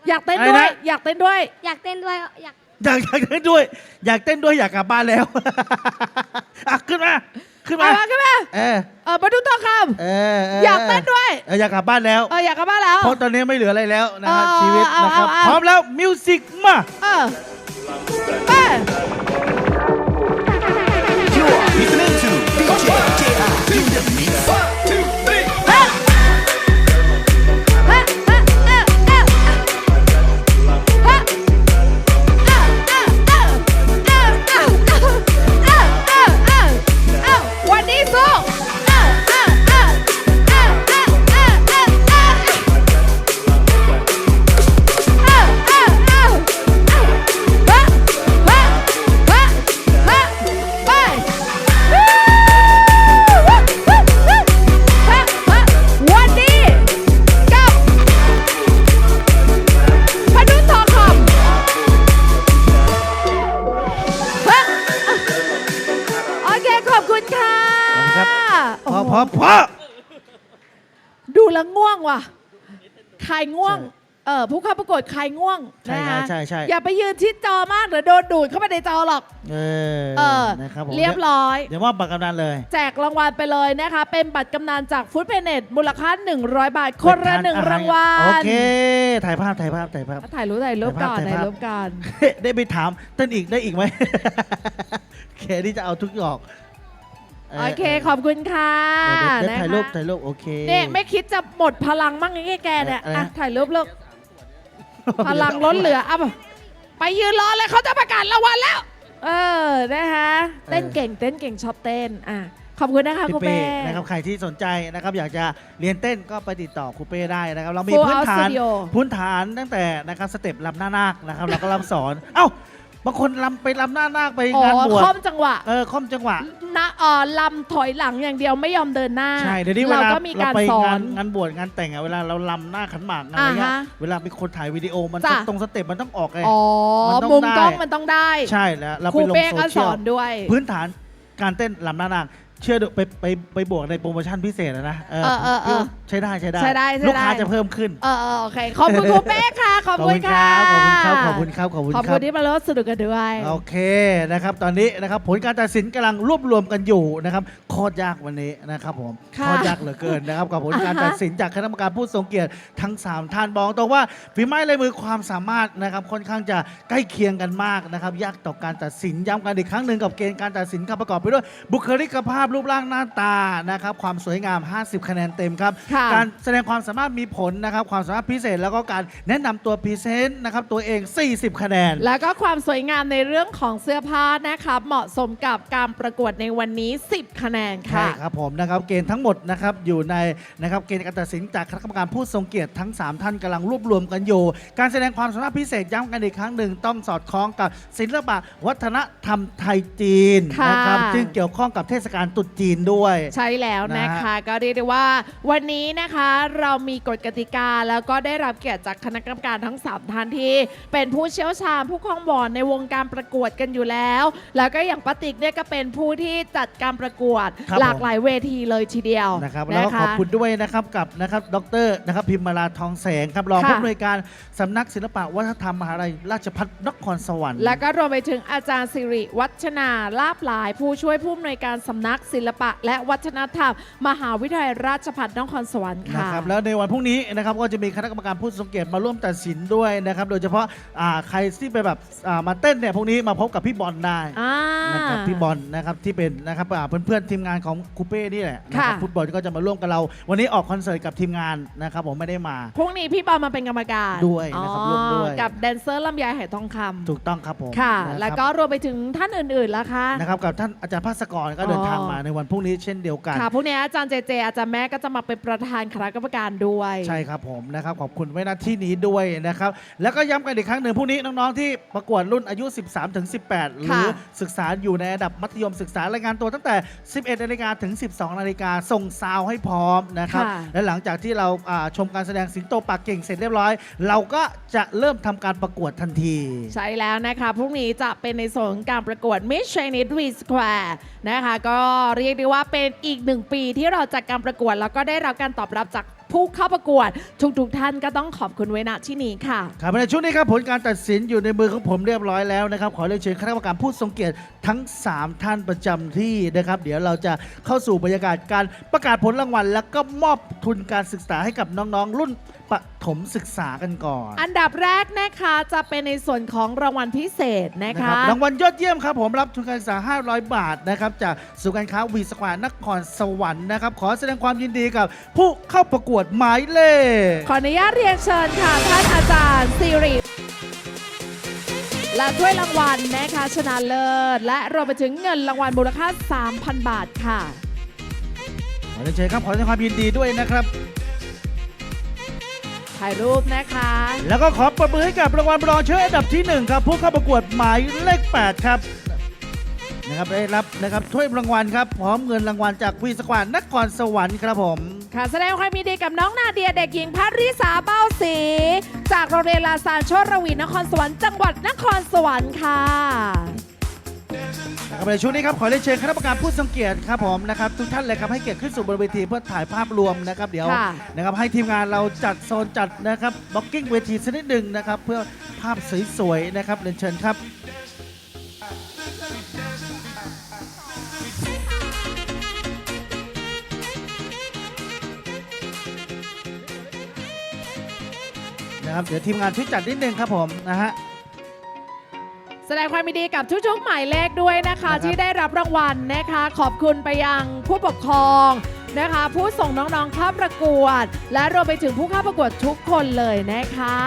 Speaker 1: อยากเต้นด้วยอยากเต้นด้วย
Speaker 4: อยากเต้นด้วยอยาก
Speaker 2: อยากเต้นด้วย อยากเต้นด้วยอยากกลับบ้านแล้วอะขึ้นมา ขึ้นมา
Speaker 1: เอขึ้นมา
Speaker 2: เออ
Speaker 1: เออมาดูต่อค
Speaker 2: เออเำ
Speaker 1: อยากเต้นด้วย
Speaker 2: อยากกลับบ้านแล้ว
Speaker 1: เอออยากกลับบ้านแล้ว
Speaker 2: เพราะตอนนี้ไม่เหลืออะไรแล้วนะ
Speaker 1: ฮะ
Speaker 2: ชีวิตนะครับพร้อมแล้วมิวสิกมา
Speaker 1: เออไป ใครง่วง เออผู้เข้าประกวดใครง่วง
Speaker 2: ใช่
Speaker 1: นะคะ
Speaker 2: ใช่ใช่
Speaker 1: อย่าไปยืนชิดจอมากเดี๋ยวโดนดูดเข้าไปในจอหรอก
Speaker 2: เออ
Speaker 1: เออ
Speaker 2: นะครับผม
Speaker 1: เรียบร้อย
Speaker 2: เดี๋ยวมอบบัตรกำนันเลย
Speaker 1: แจกรางวัลไปเลยนะคะ เป็นบัตรกำนันจากฟู้ดเพเน็ตมูลค่า 100 บาท คนละหนึ่งรางวัล
Speaker 2: โอเค ถ่ายภาพถ่ายภาพถ่ายภาพ
Speaker 1: ถ่ายรูปถ่ายรูปก่อน
Speaker 2: ถ่าย
Speaker 1: ถ่าย
Speaker 2: ภาพ
Speaker 1: รูปก่อน
Speaker 2: ได้ไปถามเต้นอีกได้อีกไหมเคที่จะเอาทุกดอก
Speaker 1: โอเคขอบคุณค่ะ
Speaker 2: เดี๋ยวเดี๋ยว
Speaker 1: นะคะ
Speaker 2: ถ่ายรูปถ่ายรูปโอเค
Speaker 1: เนี่ยไม่คิดจะหมดพลังมั่งไงแกเนี่ย
Speaker 2: อะไรนะ
Speaker 1: อะถ่ายรูปลูกพลังล้นเหลืออะไปยืนรอเลยเขาจะประกาศรางวัลแล้ว เออนะคะเต้นเก่งเต้นเก่งชอบเต้นอะขอบคุณนะคะ
Speaker 2: พี่
Speaker 1: คุณ
Speaker 2: เป้
Speaker 1: เป้
Speaker 2: นะครับใครที่สนใจนะครับอยากจะเรียนเต้นก็ไปติดต่อครูเป้ได้นะครับ เรามี
Speaker 1: Full
Speaker 2: พื้น
Speaker 1: Out
Speaker 2: ฐาน
Speaker 1: Studio
Speaker 2: พื้นฐานตั้งแต่นะครับสเต็ปลำหน้านาคนะครับเราก็ลำสอน เอ้า บางคนลำไปลำหน้านาคไป
Speaker 1: อ๋องา
Speaker 2: นบวช
Speaker 1: ค่อมจังหวะ
Speaker 2: เออค่อมจังหวะ
Speaker 1: นะเออลำถอยหลังอย่างเดียวไม่ยอมเดินหน้า
Speaker 2: ใช่เดี๋ยวนี้เว
Speaker 1: เรา
Speaker 2: ลา
Speaker 1: ก็มีการ
Speaker 2: ไป
Speaker 1: สองา
Speaker 2: น นงานบวชงานแต่งอะเวลาเราลำหน้าขันหมากงานอะไรเงี้ย
Speaker 1: อ่าฮะ
Speaker 2: เวลามีคนถ่ายวิดีโอมัน
Speaker 1: จ้ะ
Speaker 2: ตรงสเต็ปมันต้องออกไง
Speaker 1: อ๋อ
Speaker 2: มันต้อง
Speaker 1: มุมกล้อง
Speaker 2: ได้
Speaker 1: มันต้องได้
Speaker 2: ใช่แล้วเรา
Speaker 1: ครู
Speaker 2: ไปลง
Speaker 1: เป้
Speaker 2: โซ
Speaker 1: ก็
Speaker 2: เชี
Speaker 1: ส
Speaker 2: ยล
Speaker 1: อนด้วย
Speaker 2: พื้นฐานการเต้นลำหน้านาค เชื่อดูไปไปไปบวกในโปรโมชั่นพิเศษอะนะเออ
Speaker 1: เออเออเออ
Speaker 2: ใช้ได้ใช้ได้
Speaker 1: ใช้ได้ใช้ได้
Speaker 2: ลูกค้าจะเพิ่มขึ้น
Speaker 1: เออเออโอเค ขอบคุณครูเป้ค่ะ ขอบคุณค่ะ
Speaker 2: ขอบคุณครับขอบคุณครับขอบคุณ
Speaker 1: ข
Speaker 2: ค
Speaker 1: อ
Speaker 2: รั
Speaker 1: บบคุณที่มาร่วมสนุกกันด้วย
Speaker 2: โอเคนะครับตอนนี้นะครับผลการตัดสินกำลังรวบรวมกันอยู่นะครับโคตรยากวันนี้นะครับผม
Speaker 1: ค่ะ
Speaker 2: โคตรยากเหลือเกินนะครับกับผลการตัดสินจากคณะกรรมการผู้ทรงเกียรติทั้ง 3 ท่านบอกตรงว่าฝีไม้ลายมือความสามารถนะครับค่อนข้างจะใกล้เคียงกันมากนะครับยากต่อการตัดสินย้ำกันอีกครั้งหนึ่งกับเกณฑ์การตัดสินครับประกอบไปด้วยบุคลิกภาพรูปร่างหน้าตานะครับความสวยงาม 50 คะแนนเต็มครับ
Speaker 1: ค่ะ
Speaker 2: การแสดงความสามารถมีผลนะครับความสามารถพิเศษแล้วก็การแนะนำตัวพรีเซนต์นะครับตัวเอง 40 คะแนน
Speaker 1: แล้วก็ความสวยงามในเรื่องของเสื้อผ้านะคะเหมาะสมกับการประกวดในวันนี้ 10 คะแนน
Speaker 2: ใช่
Speaker 1: ค่ะ
Speaker 2: ครับผมนะครับเกณฑ์ทั้งหมดนะครับอยู่ในนะครับเกณฑ์การตัดสินจากคณะกรรมการผู้ทรงเกียรติทั้ง 3 ท่านกำลังรวบรวมกันอยู่ การแสดงความสามารถพิเศษย้ำกันอีกครั้งหนึ่ง ต้องสอดคล้องกับศิลปะวัฒนธรรมไทยจีน
Speaker 1: ค่ะ
Speaker 2: นะครับซึ่งเกี่ยวข้องกับเทศกาลตรุษตรุษจีนด้วย
Speaker 1: ใช่แล้วนะ
Speaker 2: นะฮะ
Speaker 1: คะ ก็เรียกได้ว่าวันนี้นะคะเรามีกฎกติกาแล้วก็ได้รับเกียรติจากคณะกรรมการทั้ง 3ท่านที่ เป็นผู้เชี่ยวชาญผู้คล่องบอลในวงการประกวดกันอยู่แล้ว แล้วก็อย่างปาติกเนี่ยก็เป็นผู้ที่จัดการประกวด
Speaker 2: ครับ
Speaker 1: หลาก
Speaker 2: ผม
Speaker 1: หลายเวทีเลยทีเดียว
Speaker 2: นะครับแล้วก็
Speaker 1: นะะ
Speaker 2: ขอบคุณด้วยนะครับกับนะครับดรนะครับพิมมาลาทองแสงครับรอง
Speaker 1: ค่ะ
Speaker 2: ผู้อำนวยการสำนักศิลปะวัฒนธรรมมหาลัยราชภัฏนครสวรรค์
Speaker 1: แล้วก็รวมไปถึงอาจารย์สิริวัฒนาลาบหลาย ผู้ช่วยผู้อำนวยการสำนักศิลปะ และวัฒนธรรม มหาวิทยาลัยราชภัฏนครสวรรค์
Speaker 2: นะ
Speaker 1: ค่ะ
Speaker 2: ครับแล้วในวันพรุ่งนี้นะครับก็จะมีคณะกรรมการผู้ทรงเกียรติมาร่วมตัดสินด้วยนะครับ โดยเฉพาะอ่าใครที่ไปแบบอ่ามาเต้นเนี่ยพรุ่งนี้มาพบกับพี่บอลได้
Speaker 1: อ่า
Speaker 2: นะครับพี่บอลนะครับที่เป็นนะครับอ่าเพื่อนๆทีมงานของคูเป้นี่แหละนะครับ
Speaker 1: ค่ะ
Speaker 2: ฟุตบอลก็จะมาร่วมกับเรา วันนี้ออกคอนเสิร์ตกับทีมงานนะครับผมไม่ได้มา
Speaker 1: พรุ่งนี้พี่บอลมาเป็นกรรมการ
Speaker 2: ด้วยนะครับร่วมด้วย
Speaker 1: กับแดนเซอร์ลำไยไหทองคำ
Speaker 2: ถูกต้องครับผม
Speaker 1: ค่ะ
Speaker 2: นะครับ
Speaker 1: แล้วก็รวมไปถึงท่านอื่นๆแล้วคะ
Speaker 2: นะครับกับท่านอาจารย์ภาสกรก็เดินทาง
Speaker 1: อ๋อ
Speaker 2: มาในวันพรุ่งนี้เช่นเดียวกัน
Speaker 1: ค่ะพรุ่งนี้อาจารย์เจเจอาจารย์แม่ก็จะมาเป็นประธานคณะกรรมการด้วย
Speaker 2: ใช่ครับผมนะครับขอบคุณไว้ณที่นี้ด้วยนะครับ แล้วก็ย้ำกันอีกครั้งหนึ่งพรุ่งนี้น้องๆที่ประกวดรุ่นอายุ 13ถึง18 หรือศึกษาอยู่ในระดับมัธยมศึกษารายงานตัวตั้งแต่ 11นาฬิกาถึง 12นาฬิกาส่งซาวให้พร้อมนะครับ
Speaker 1: ค่ะ
Speaker 2: และหลังจากที่เราอ่าชมการแสดงสิงโตปากเก่งเสร็จเรียบร้อย เราก็จะเริ่มทำการประกวดทันที
Speaker 1: ใช่แล้วนะคะพรุ่งนี้จะเป็นในส่วนของการประกวด Miss Chinese V Square นะคะ ก็เรียกได้ว่าเป็นอีกหนึ่งปีที่เราจัดการประกวด แล้วก็ได้รับการตอบรับจากผู้เข้าประกวด ทุกๆท่านก็ต้องขอบคุณไว้ณที่นี้ค่ะ
Speaker 2: ครับในช่วงนี้ครับผลการตัดสินอยู่ในมือของผมเรียบร้อยแล้วนะครับ ขอเรียนเชิญคณะกรรมการผู้ทรงเกียรติทั้ง 3 ท่านประจำที่นะครับ เดี๋ยวเราจะเข้าสู่บรรยากาศการประกาศผลรางวัล แล้วก็มอบทุนการศึกษาให้กับน้องๆ รุ่น ประถมศึกษากันก่อน
Speaker 1: อันดับแรกนะคะจะเป็นในส่วนของรางวัลพิเศษนะ
Speaker 2: นะค
Speaker 1: คะ
Speaker 2: รับรางวัลยอดเยี่ยมครับผมรับทุนการศึกษา 500 บาทนะครับจากศูนย์การค้าวีสควานครสวรรค์นะครับขอแสดงความยินดีกับผู้เข้าประกวดหมายเลข
Speaker 1: ขออนุญาตเรียนเชิญค่ะท่านอาจารย์สิริและถ้วยรางวัลนะคะชนะเลิศ และรวมไปถึงเงินรางวัลมูลค่า 3,000 บาทค่ะ
Speaker 2: ขอเรียนเชิญครับขอแสดงความยินดีด้วยนะครับ
Speaker 1: ถ่ายรูปนะคะ
Speaker 2: แล้วก็ขอประมือให้กับรางวัลรองเชยอันดับที่1ครับผู้เข้าประกวดหมายเลข8ครับนะครับได้รับนะครับถ้วยรางวัลครับพร้อมเงินรางวัลจากวีสควานนครสวรรค์ครับผม
Speaker 1: ค่ะแสดงความยินดีกับน้องนาเดียเด็กหญิงพัทริสาเบ้าศรีจากโรงเรียนลาซานโชรวีนครสวรรค์จังหวัดนครสวรรค์ค่ะ
Speaker 2: ครับในช่วงนี้ครับขอเรียนเชิญคณะกรรมการผู้ทรงเกียรติครับผมนะครับทุกท่านเลยครับให้เกียรติขึ้นสู่บนเวทีเพื่อถ่ายภาพรวมนะครับเดี๋ยว
Speaker 1: ค่ะ
Speaker 2: นะครับให้ทีมงานเราจัดโซนจัดนะครับบล็อกกิ้งเวทีสักนิดหนึ่งนะครับเพื่อภาพสวยๆนะครับเรียนเชิญครับ นะครับเดี๋ยวทีมงานช่วยจัดนิดนึงครับผมนะฮะ
Speaker 1: แสดงความยินดีกับทุกๆหมายเลขด้วยนะคะ
Speaker 2: นะครับ
Speaker 1: ที่ได้รับรางวัลนะคะ ขอบคุณไปยังผู้ปกครองนะคะ ผู้ส่งน้องๆเข้าประกวด และรวมไปถึงผู้เข้าประกวดทุกคนเลยนะคะ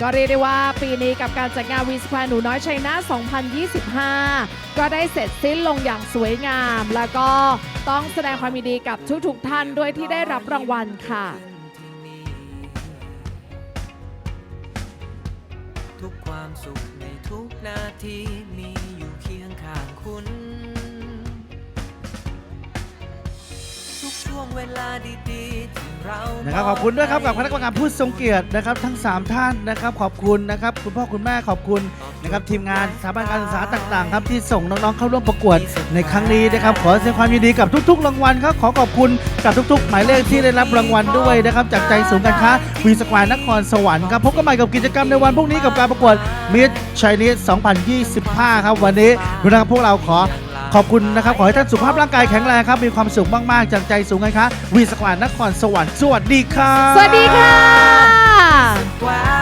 Speaker 1: ก็เรียกได้ว่าปีนี้กับการจัดงานวีสควาหนูน้อยชัยนาท2025 ก็ได้เสร็จสิ้นลงอย่างสวยงาม แล้วก็ต้องแสดงความยินดีกับทุกๆท่านด้วยที่ได้รับรางวัลค่ะ
Speaker 6: สุขในทุกนาทีมีอยู่เคียงข้างคุณ ทุกช่วงเวลาดี
Speaker 2: นะครับขอบคุณด้วยครับกับคณะกรรมการผู้ทรงเกียรตินะครับ ทั้ง 3 ท่านนะครับ ขอบคุณนะครับ คุณพ่อคุณแม่ขอบคุณนะครับทีมงานสถาบันการศึกษาต่างๆ ครับที่ส่งน้องๆเข้าร่วมประกวดในครั้งนี้นะครับ ขอแสดงความยินดีกับทุกๆ รางวัลครับขอขอบคุณกับทุกๆ หมายเลขที่ได้รับรางวัลด้วยนะครับจากใจศูนย์การค้าวีสควายนครสวรรค์ครับพบกันใหม่กับกิจกรรมในวันพรุ่งนี้กับการประกวดมิสชัยนิส2025 ครับวันนี้ดูนะครับพวกเราขอ ขอบคุณนะครับ ขอให้ท่านสุขภาพร่างกายแข็งแรงครับ มีความสุขมาก ๆ จากใจสูงไงคะวีสควานนครสวรรค์สวัสดีค่ะ
Speaker 1: สวัสดีค่ะ